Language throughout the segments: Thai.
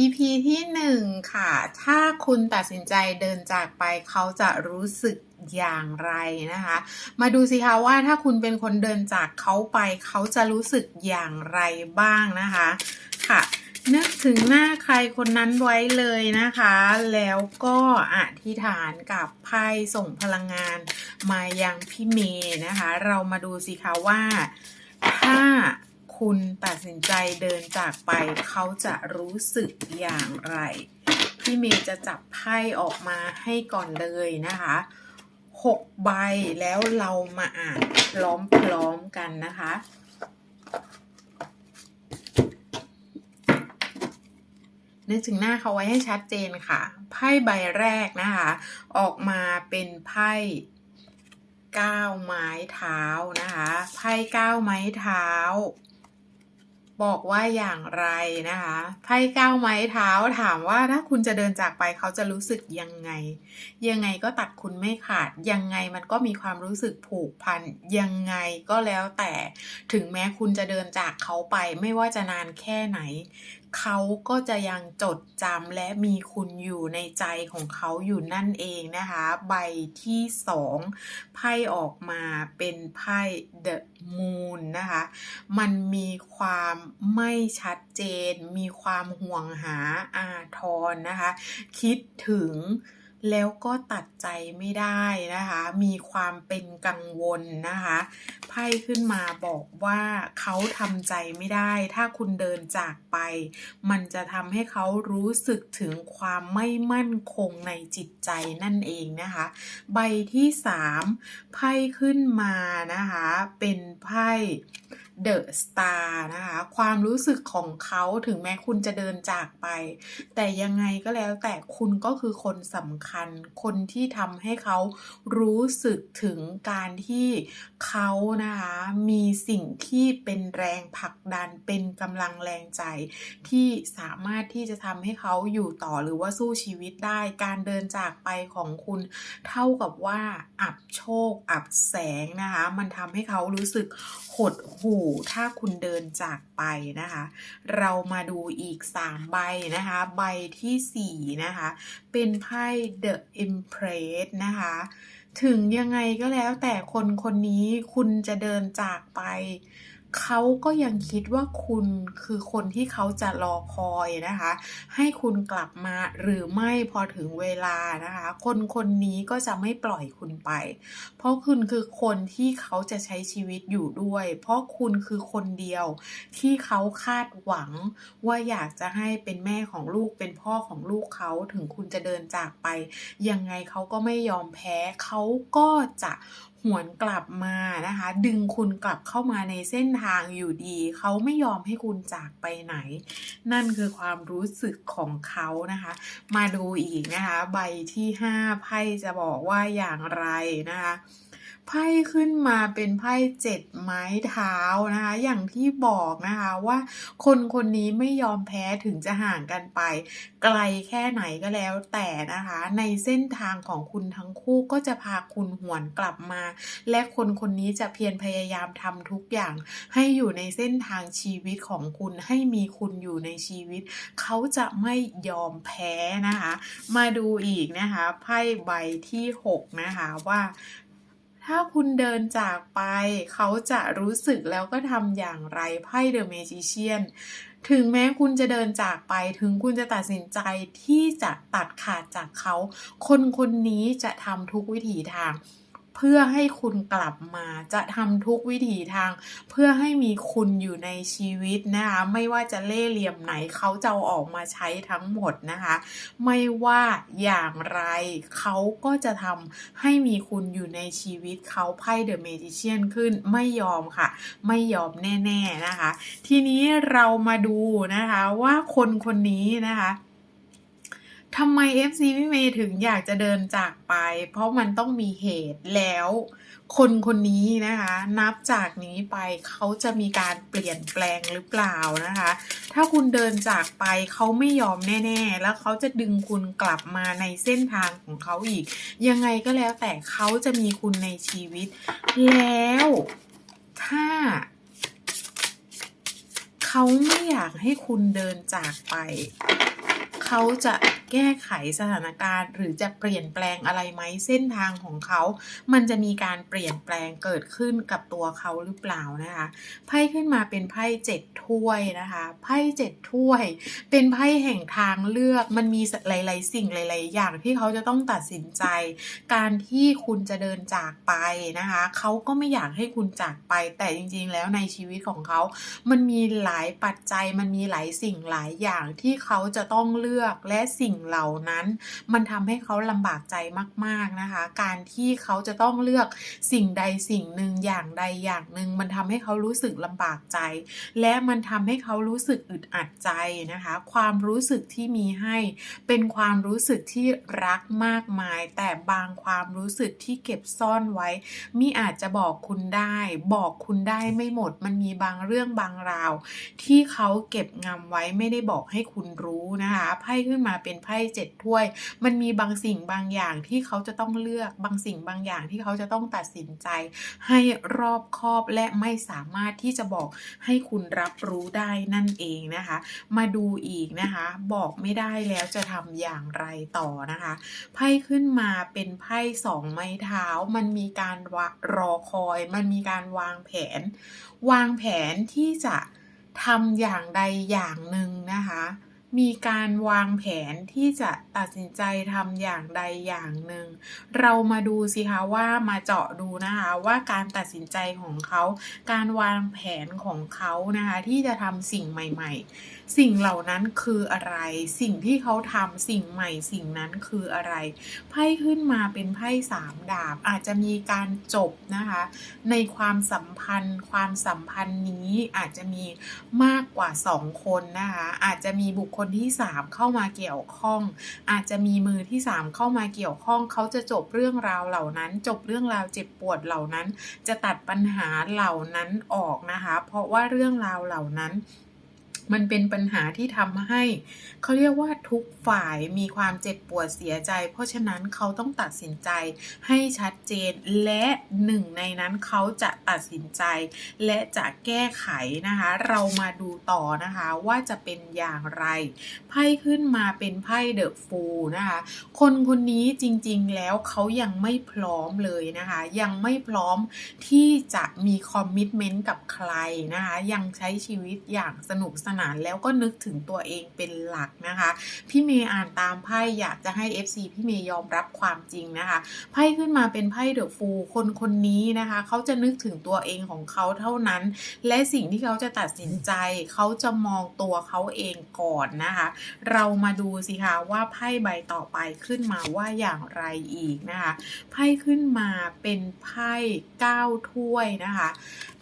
EP ที่หนึ่งค่ะ ถ้าคุณตัดสินใจเดินจากไปเขาจะรู้สึกอย่างไรนะคะ มาดูสิคะว่าถ้าคุณเป็นคนเดินจากเขาไป เขาจะรู้สึกอย่างไรบ้างนะคะ ค่ะ นึกถึงหน้าใครคนนั้นไว้เลยนะคะ แล้วก็อธิษฐานกับไพ่ส่งพลังงานมายังพี่เมย์นะคะ เรามาดูสิคะว่าถ้า คุณตัดสินใจเดินจากไป เขาจะรู้สึกอย่างไร พี่เมย์จะจับไพ่ออกมาให้ก่อนเลยนะคะหกใบแล้วเรามาอ่านพร้อมๆกันนะคะ นึกถึงหน้าเขาไว้ให้ชัดเจนค่ะ ไพ่ใบแรกนะคะ ออกมาเป็นไพ่ก้าไม้เท้านะคะ ไพ่ก้าไม้เท้า บอกว่าอย่างไรนะคะไพ่เก้าไม้เท้าถามว่าถ้าคุณจะเดินจากไปเขาจะรู้สึกยังไง ยังไงก็ตัดคุณไม่ขาด ยังไงมันก็มีความรู้สึกผูกพัน ยังไงก็แล้วแต่ถึงแม้คุณจะเดินจากเขาไปไม่ว่าจะนานแค่ไหน เขาก็จะยังจดจำและมีคุณอยู่ในใจของเขาอยู่นั่นเองนะคะ ใบที่สองไพ่ออกมาเป็นไพ่ The Moon นะคะ มันมีความไม่ชัดเจน มีความห่วงหาอาทรนะคะ คิดถึง แล้วก็ตัดใจไม่ได้นะคะ มีความเป็นกังวลนะคะ ไพ่ขึ้นมาบอกว่าเขาทำใจไม่ได้ ถ้าคุณเดินจากไป มันจะทำให้เขารู้สึกถึงความไม่มั่นคงในจิตใจนั่นเองนะคะ ใบที่สามไพ่ขึ้นมานะคะ เป็นไพ่ เดอะสตาร์นะคะ ความรู้สึกของเขาถึงแม้คุณจะเดินจากไป แต่ยังไงก็แล้วแต่คุณก็คือคนสำคัญ คนที่ทำให้เขารู้สึกถึงการที่เขานะคะ มีสิ่งที่เป็นแรงผลักดันเป็นกำลังแรงใจ ที่สามารถที่จะทำให้เขาอยู่ต่อหรือว่าสู้ชีวิตได้ การเดินจากไปของคุณเท่ากับว่าอับโชค อับแสงนะคะ มันทำให้เขารู้สึกหดหู่ถ้าคุณเดินจากไปนะคะ เรามาดูอีก 3 ใบนะคะ ใบทีสี่ 4 นะคะ เป็นไพ่ The Empress นะคะ ถึงยังไงก็แล้วแต่คนคนนี้คุณจะเดินจากไป เขาก็ยังคิดว่าคุณคือคนที่เขาจะรอคอยนะคะ ให้คุณกลับมาหรือไม่พอถึงเวลานะคะ คนคนนี้ก็จะไม่ปล่อยคุณไป เพราะคุณคือคนที่เขาจะใช้ชีวิตอยู่ด้วย เพราะคุณคือคนเดียวที่เขาคาดหวังว่าอยากจะให้เป็นแม่ของลูกเป็นพ่อของลูกเขาถึงคุณจะเดินจากไป ยังไงเขาก็ไม่ยอมแพ้เขาก็จะ หวนกลับมานะคะ ดึงคุณกลับเข้ามาในเส้นทางอยู่ดี เขาไม่ยอมให้คุณจากไปไหน นั่นคือความรู้สึกของเขานะคะ มาดูอีกนะคะ ใบที่ห้าไพ่จะบอกว่าอย่างไรนะคะ ไพ่ขึ้นมาเป็นไพ่เจ็ดไม้เท้านะคะ อย่างที่บอกนะคะว่าคนคนนี้ไม่ยอมแพ้ถึงจะห่างกันไป ไกลแค่ไหนก็แล้วแต่นะคะ ในเส้นทางของคุณทั้งคู่ก็จะพาคุณหวนกลับมา และคนคนนี้จะเพียรพยายามทำทุกอย่าง ให้อยู่ในเส้นทางชีวิตของคุณให้มีคุณอยู่ในชีวิต เขาจะไม่ยอมแพ้นะคะ มาดูอีกนะคะไพ่ใบที่ 6 นะคะว่า ถ้าคุณเดินจากไป เขาจะรู้สึกแล้วก็ทำอย่างไรไพ่เดอะเมจิเชียนถึงแม้คุณจะเดินจากไปถึงคุณจะตัดสินใจที่จะตัดขาดจากเขา คนคนนี้จะทำทุกวิถีทาง เพื่อให้คุณกลับมาจะทำทุกวิถีทาง เพื่อให้มีคุณอยู่ในชีวิตนะคะไม่ว่าจะเล่ห์เหลี่ยมไหนเขาจะเอาออกมาใช้ทั้งหมดนะคะ ไม่ว่าอย่างไรเขาก็จะทำให้มีคุณอยู่ในชีวิตเขาไพ่เดอะเมจิเชียนขึ้นไม่ยอมค่ะ ไม่ยอมแน่ ๆนะคะ ทีนี้เรามาดูนะคะว่าคนคนนี้นะคะ ทำไม FC พี่เมย์ถึงอยากจะเดินจากไป เพราะมันต้องมีเหตุแล้ว คนคนนี้นะคะ นับจากนี้ไปเขาจะมีการเปลี่ยนแปลงหรือเปล่านะคะ ถ้าคุณเดินจากไปเขาไม่ยอมแน่ๆ แล้วเขาจะดึงคุณกลับมาในเส้นทางของเขาอีก ยังไงก็แล้วแต่เขาจะมีคุณในชีวิต แล้ว ถ้าเขาไม่อยากให้คุณเดินจากไป เขาจะแก้ไขสถานการณ์ หรือจะเปลี่ยนแปลงอะไรไหมเส้นทางของเขา มันจะมีการเปลี่ยนแปลงเกิดขึ้นกับตัวเขาหรือเปล่านะคะไพ่ขึ้นมาเป็นไพ่เจ็ดถ้วยนะคะไพ่เจ็ดถ้วย เป็นไพ่แห่งทางเลือกมันมีหลาย ๆ สิ่งหลาย ๆ อย่างที่เขาจะต้องตัดสินใจ การที่คุณจะเดินจากไปนะคะเขาก็ไม่อยากให้คุณจากไป แต่จริง ๆ แล้วในชีวิตของเขา มันมีหลายปัจจัยมันมีหลายสิ่งหลายอย่างที่เขาจะต้องเลือกและสิ่งเหล่านั้น มันทำให้เขาลำบากใจมาก ๆนะคะ การที่เขาจะต้องเลือกสิ่งใดสิ่งหนึ่งอย่างใดอย่างหนึ่งมันทำให้เขารู้สึกลำบากใจ และมันทำให้เขารู้สึกอึดอัดใจนะคะ ความรู้สึกที่มีให้เป็นความรู้สึกที่รักมากมาย แต่บางความรู้สึกที่เก็บซ่อนไว้มิอาจจะบอกคุณได้ บอกคุณได้ไม่หมด มันมีบางเรื่องบางราว ที่เขาเก็บงำไว้ไม่ได้บอกให้คุณรู้นะคะไพ่ขึ้นมาเป็นไพ่เจ็ดถ้วย มันมีบางสิ่งบางอย่างที่เขาจะต้องเลือกบางสิ่งบางอย่างที่เขาจะต้องตัดสินใจ ให้รอบคอบและไม่สามารถที่จะบอกให้คุณรับรู้ได้นั่นเองนะคะ มาดูอีกนะคะ บอกไม่ได้แล้วจะทำอย่างไรต่อนะคะไพ่ขึ้นมาเป็นไพ่สองไม้เท้า มันมีการรอคอย มันมีการวางแผน วางแผนที่จะทำอย่างใดอย่างหนึ่งนะคะ มีการวางแผนที่จะตัดสินใจทำอย่างใดอย่างหนึ่ง เรามาดูสิคะว่ามาเจาะดูนะคะว่าการตัดสินใจของเขา การวางแผนของเขานะคะที่จะทำสิ่งใหม่ ๆ สิ่งเหล่านั้นคืออะไร สิ่งที่เขาทำสิ่งใหม่สิ่งนั้นคืออะไร ไพ่ขึ้นมาเป็นไพ่สามดาบ อาจจะมีการจบนะคะ ในความสัมพันธ์ ความสัมพันธ์นี้อาจจะมีมากกว่าสองคนนะคะ อาจจะมีบุคคลที่สามเข้ามาเกี่ยวข้อง อาจจะมีมือที่สามเข้ามาเกี่ยวข้อง เขาจะจบเรื่องราวเหล่านั้น จบเรื่องราวเจ็บปวดเหล่านั้น จะตัดปัญหาเหล่านั้นออกนะคะ เพราะว่าเรื่องราวเหล่านั้น มันเป็นปัญหาที่ทำให้ เขาเรียกว่าทุกฝ่ายมีความเจ็บปวดเสียใจ เพราะฉะนั้นเขาต้องตัดสินใจให้ชัดเจน และหนึ่งในนั้นเขาจะตัดสินใจ และจะแก้ไขนะคะ เรามาดูต่อนะคะว่าจะเป็นอย่างไร ไพ่ขึ้นมาเป็นไพ่เดอะฟูลนะคะ คนคนนี้จริงๆแล้วเขายังไม่พร้อมเลยนะคะ ยังไม่พร้อมที่จะมีคอมมิชเมนต์กับใครนะคะ ยังใช้ชีวิตอย่างสนุกสนานแล้วก็นึกถึงตัวเองเป็นหลักนะคะ พี่เมย์อ่านตามไพ่อยากจะให้ FC พี่เมย์ยอมรับความจริงนะคะ ไพ่ขึ้นมาเป็นไพ่เดอะฟูคนคนนี้นะคะเขาจะนึกถึงตัวเองของเขาเท่านั้น และสิ่งที่เขาจะตัดสินใจ เขาจะมองตัวเขาเองก่อนนะคะ เรามาดูสิคะว่าไพ่ใบต่อไปขึ้นมาว่าอย่างไรอีกนะคะ ไพ่ขึ้นมาเป็นไพ่เก้าถ้วยนะคะ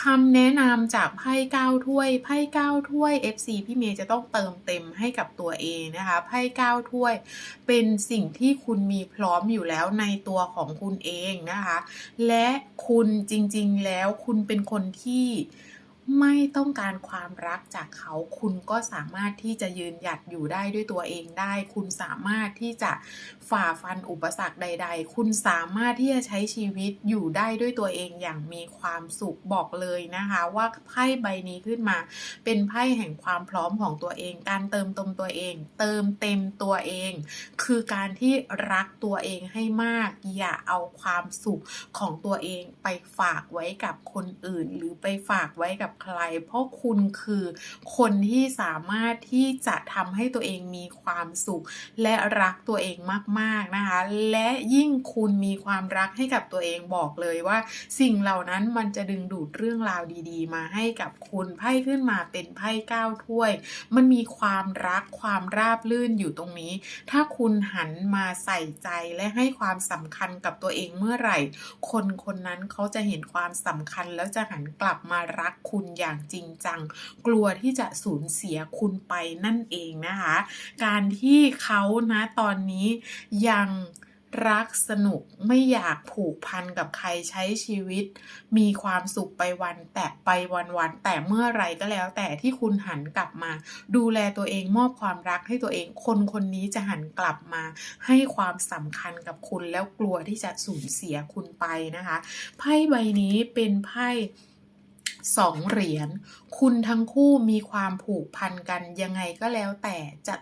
คำแนะนำจากไพ่เก้าถ้วยไพ่เก้าถ้วย FC พี่เมย์จะต้องเติมเต็มให้กับตัวเองนะคะไพ่ก้าถ้วยเป็นสิ่งที่คุณมีพร้อมอยู่แล้วในตัวของคุณเองนะคะ และคุณจริงๆแล้วคุณเป็นคนที่ ไม่ต้องการความรักจากเขา คุณก็สามารถที่จะยืนหยัดอยู่ได้ด้วยตัวเองได้ คุณสามารถที่จะฝ่าฟันอุปสรรคใด ๆ คุณสามารถที่จะใช้ชีวิตอยู่ได้ด้วยตัวเองอย่างมีความสุขบอกเลยนะคะ ว่าไพ่ใบนี้ขึ้นมา เป็นไพ่แห่งความพร้อมของตัวเอง การเติมเต็มตัวเอง เติมเต็มตัวเอง คือการที่รักตัวเองให้มาก อย่าเอาความสุขของตัวเองไปฝากไว้กับคนอื่น หรือไปฝากไว้กับใคร เพราะคุณคือคนที่สามารถที่จะทำให้ตัวเองมีความสุข และรักตัวเองมากๆนะคะ และยิ่งคุณมีความรักให้กับตัวเองบอกเลยว่า สิ่งเหล่านั้นมันจะดึงดูดเรื่องราวดีๆ มาให้กับคุณไพ่ขึ้นมาเป็นไพ่เก้าถ้วย มันมีความรักความราบรื่นอยู่ตรงนี้ ถ้าคุณหันมาใส่ใจและให้ความสำคัญกับตัวเองเมื่อไหร่ คนคนนั้นเขาจะเห็นความสำคัญแล้วจะหันกลับมารักคุณอย่างจริงจัง กลัวที่จะสูญเสียคุณไปนั่นเองนะคะ การที่เขานะตอนนี้ยังรักสนุกไม่อยากผูกพันกับใครใช้ชีวิต มีความสุขไปวัน แต่ไปวันๆแต่เมื่อไรก็แล้ว แต่ที่คุณหันกลับมา ดูแลตัวเองมอบความรักให้ตัวเอง คนคนนี้จะหันกลับมา ให้ความสำคัญกับคุณแล้วกลัวที่จะสูญเสียคุณไปนะคะ ไพ่ใบนี้เป็นไพ่ สองเหรียญ คุณทั้งคู่มีความผูกพันกันยังไงก็แล้วแต่จะ